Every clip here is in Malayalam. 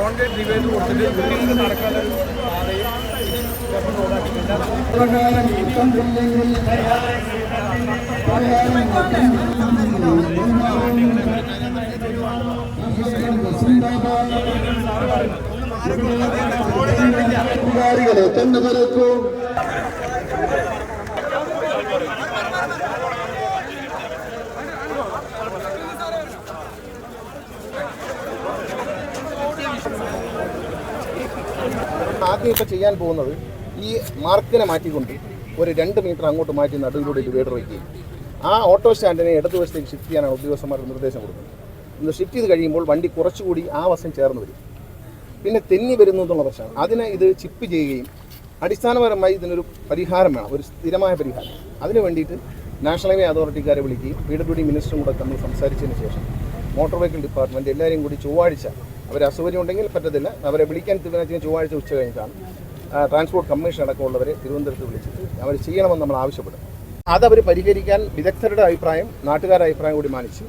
കോൺക്രീറ്റ് ഡിവൈഡ് കൊടുത്തിട്ട് കുട്ടികൾക്ക് നടക്കാനുള്ള ഒരു ആദ്യം ഇപ്പോൾ ചെയ്യാൻ പോകുന്നത് ഈ മാർക്കിനെ മാറ്റിക്കൊണ്ട് ഒരു രണ്ട് മീറ്റർ അങ്ങോട്ട് മാറ്റി നടുവിലൂടെ ഡിവൈഡർ വയ്ക്കുകയും. ആ ഓട്ടോ സ്റ്റാൻഡിനെ ഇടതുവശത്തേക്ക് ഷിഫ്റ്റ് ചെയ്യാനാണ് ഉദ്യോഗസ്ഥന്മാർക്ക് നിർദ്ദേശം കൊടുക്കുന്നത്. ഇന്ന് ഷിഫ്റ്റ് ചെയ്ത് കഴിയുമ്പോൾ വണ്ടി കുറച്ചുകൂടി ആ വശം ചേർന്ന് വരും. പിന്നെ തെന്നി വരുന്നു എന്നുള്ള പ്രശ്നമാണ്. അതിനെ ഇത് ചിപ്പ് ചെയ്യുകയും അടിസ്ഥാനപരമായി ഇതിനൊരു പരിഹാരം വേണം ഒരു സ്ഥിരമായ പരിഹാരം. അതിന് വേണ്ടിയിട്ട് നാഷണൽ ഹൈവേ അതോറിറ്റിക്കാരെ വിളിക്കുകയും പി ഡബ്ല്യു ഡി മിനിസ്റ്ററും കൂടെ തമ്മിൽ സംസാരിച്ചതിന് ശേഷം മോട്ടോർ വെഹിക്കിൾ ഡിപ്പാർട്ട്മെന്റ് എല്ലാവരെയും കൂടി ചൊവ്വാഴ്ച അവർ അസൗകര്യം ഉണ്ടെങ്കിൽ പറ്റത്തില്ല. അവരെ വിളിക്കാൻ തീരുമാനിച്ച ചൊവ്വാഴ്ച ഉച്ച കഴിഞ്ഞിട്ടാണ്. ട്രാൻസ്പോർട്ട് കമ്മീഷൻ അടക്കമുള്ളവരെ തിരുവനന്തപുരത്ത് വിളിച്ചിട്ട് അവർ ചെയ്യണമെന്ന് നമ്മൾ ആവശ്യപ്പെടും അതവർ പരിഹരിക്കാൻ വിദഗ്ധരുടെ അഭിപ്രായം നാട്ടുകാരുടെ അഭിപ്രായം കൂടി മാനിച്ച്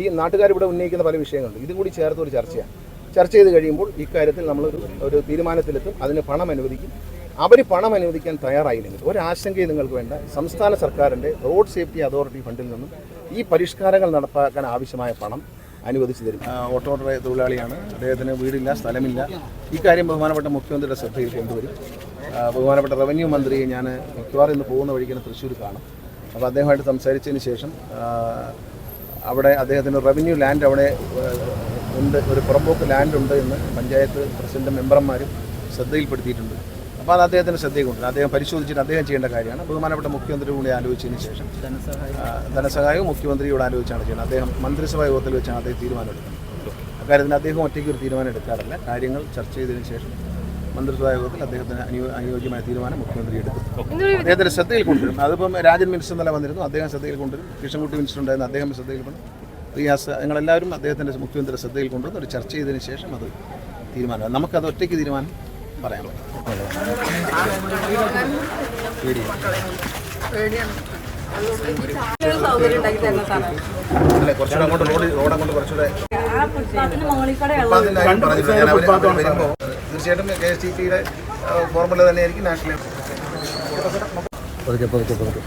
ഈ നാട്ടുകാർ ഇവിടെ ഉന്നയിക്കുന്ന പല വിഷയങ്ങളുണ്ട്. ഇതും കൂടി ചേർത്ത് ഒരു ചർച്ചയാണ്. ചർച്ച ചെയ്ത് കഴിയുമ്പോൾ ഇക്കാര്യത്തിൽ നമ്മളൊരു ഒരു തീരുമാനത്തിലെത്തും. അതിന് പണം അനുവദിക്കും. അവർ പണം അനുവദിക്കാൻ തയ്യാറായില്ലെങ്കിൽ ഒരാശങ്കയും നിങ്ങൾക്ക് വേണ്ട. സംസ്ഥാന സർക്കാരിന്റെ റോഡ് സേഫ്റ്റി അതോറിറ്റി ഫണ്ടിൽ നിന്നും ഈ പരിഷ്കാരങ്ങൾ നടപ്പാക്കാൻ ആവശ്യമായ പണം അനുവദിച്ചു തരും. ഓട്ടോ തൊഴിലാളിയാണ്. അദ്ദേഹത്തിന് വീടില്ല സ്ഥലമില്ല. ഇക്കാര്യം ബഹുമാനപ്പെട്ട മുഖ്യമന്ത്രിയുടെ ശ്രദ്ധയിൽ കൊണ്ടുവരും. ബഹുമാനപ്പെട്ട റവന്യൂ മന്ത്രിയെ ഞാൻ മിക്കവാറും ഇന്ന് പോകുന്ന വഴിക്ക് തൃശ്ശൂർ കാണും. അപ്പോൾ അദ്ദേഹമായിട്ട് സംസാരിച്ചതിന് ശേഷം അവിടെ അദ്ദേഹത്തിന് റവന്യൂ ലാൻഡ് അവിടെ ഉണ്ട്. ഒരു പുറമ്പോക്ക് ലാൻഡ് ഉണ്ട് എന്ന് പഞ്ചായത്ത് പ്രസിഡന്റ് മെമ്പർമാരും ശ്രദ്ധയിൽപ്പെടുത്തിയിട്ടുണ്ട്. അപ്പോൾ അത് അദ്ദേഹത്തിന് ശ്രദ്ധയെ കൊണ്ടുവരും അദ്ദേഹം പരിശോധിച്ചിട്ട് അദ്ദേഹം ചെയ്യേണ്ട കാര്യമാണ്. ബഹുമാനപ്പെട്ട മുഖ്യമന്ത്രി കൂടി ആലോചിച്ചതിന് ശേഷം ധനസഹായവും മുഖ്യമന്ത്രിയോട് ആലോചിച്ചാണ് ചെയ്യുന്നത്. അദ്ദേഹം മന്ത്രിസഭാ യോഗത്തിൽ വെച്ചാണ് അദ്ദേഹം തീരുമാനമെടുക്കുന്നത്. അക്കാര്യത്തിന് അദ്ദേഹം ഒറ്റയ്ക്ക് ഒരു തീരുമാനം എടുക്കാറില്ല. കാര്യങ്ങൾ ചർച്ച ചെയ്തതിന് ശേഷം മന്ത്രിസഭാ യോഗത്തിൽ അദ്ദേഹത്തിന് അനുയോ അനുയോജ്യമായ തീരുമാനം മുഖ്യമന്ത്രി എടുക്കും. അദ്ദേഹത്തിന്റെ ശ്രദ്ധയിൽ കൊണ്ടുവരും അതിപ്പം രാജൻ മിനിസ്റ്റർ ഇന്നലെ വന്നിരുന്നു. അദ്ദേഹം ശ്രദ്ധയിൽ കൊണ്ടുവരും കൃഷ്ണൻകുട്ടി മിനിസ്റ്റർ ഉണ്ടായിരുന്നു. അദ്ദേഹം ശ്രദ്ധയിൽ കൊണ്ടുവരും റിയാസ് ഞങ്ങളെല്ലാവരും അദ്ദേഹത്തിന്റെ മുഖ്യമന്ത്രിയുടെ ശ്രദ്ധയിൽ കൊണ്ടുവന്ന് ഒരു ചർച്ച ചെയ്തതിന് ശേഷം അത് തീരുമാനം നമുക്കത് ഒറ്റയ്ക്ക് തീരുമാനം അല്ലേ കുറച്ചുകൂടെ അങ്ങോട്ട് റോഡ് തീർച്ചയായിട്ടും കെ എസ് ടി പിയുടെ ഫോർമുല തന്നെയായിരിക്കും നാഷണൽ പതുക്കെ പതുക്കെ പതുക്കെ.